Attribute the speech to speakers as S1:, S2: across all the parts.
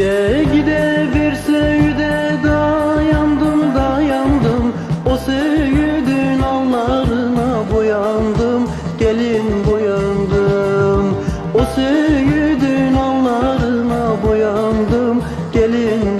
S1: gide bir söğüde dayandım dayandım. O söğüdün allarına boyandım Gelin boyandım. O söğüdün allarına boyandım Gelin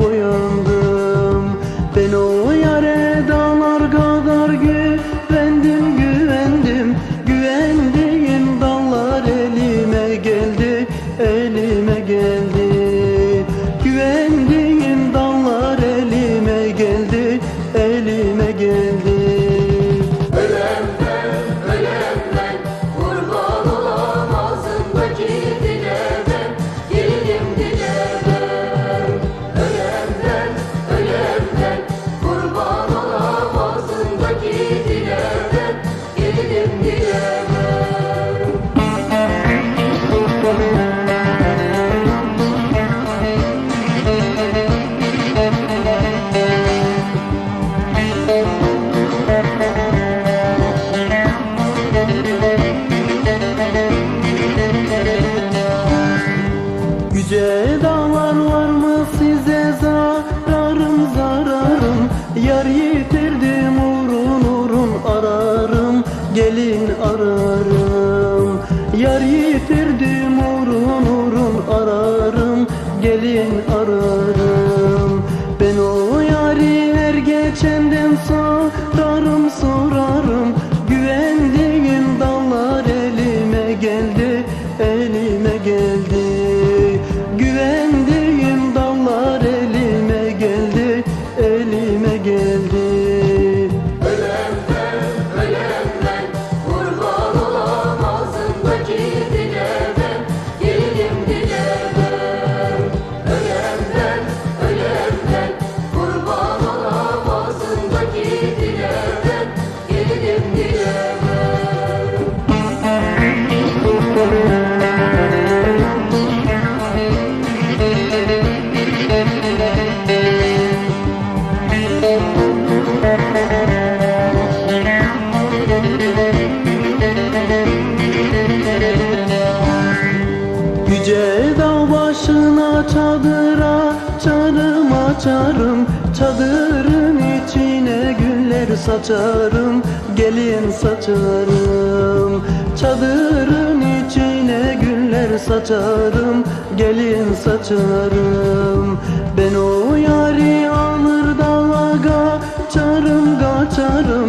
S1: Yüce dağlar var mı size zararım zararım? Yar yitirdim uğrun uğrun ararım Gelin ararım. Yar yitirdim uğrun uğrun ararım Gelin ararım. Ben o yari her geçenden sorarım sorarım başına çadıra çarım açarım. Çadırın içine güller saçarım. Gelin saçarım. Çadırın içine güller saçarım. Gelin saçarım. Ben o yari alır dağa kaçarım kaçarım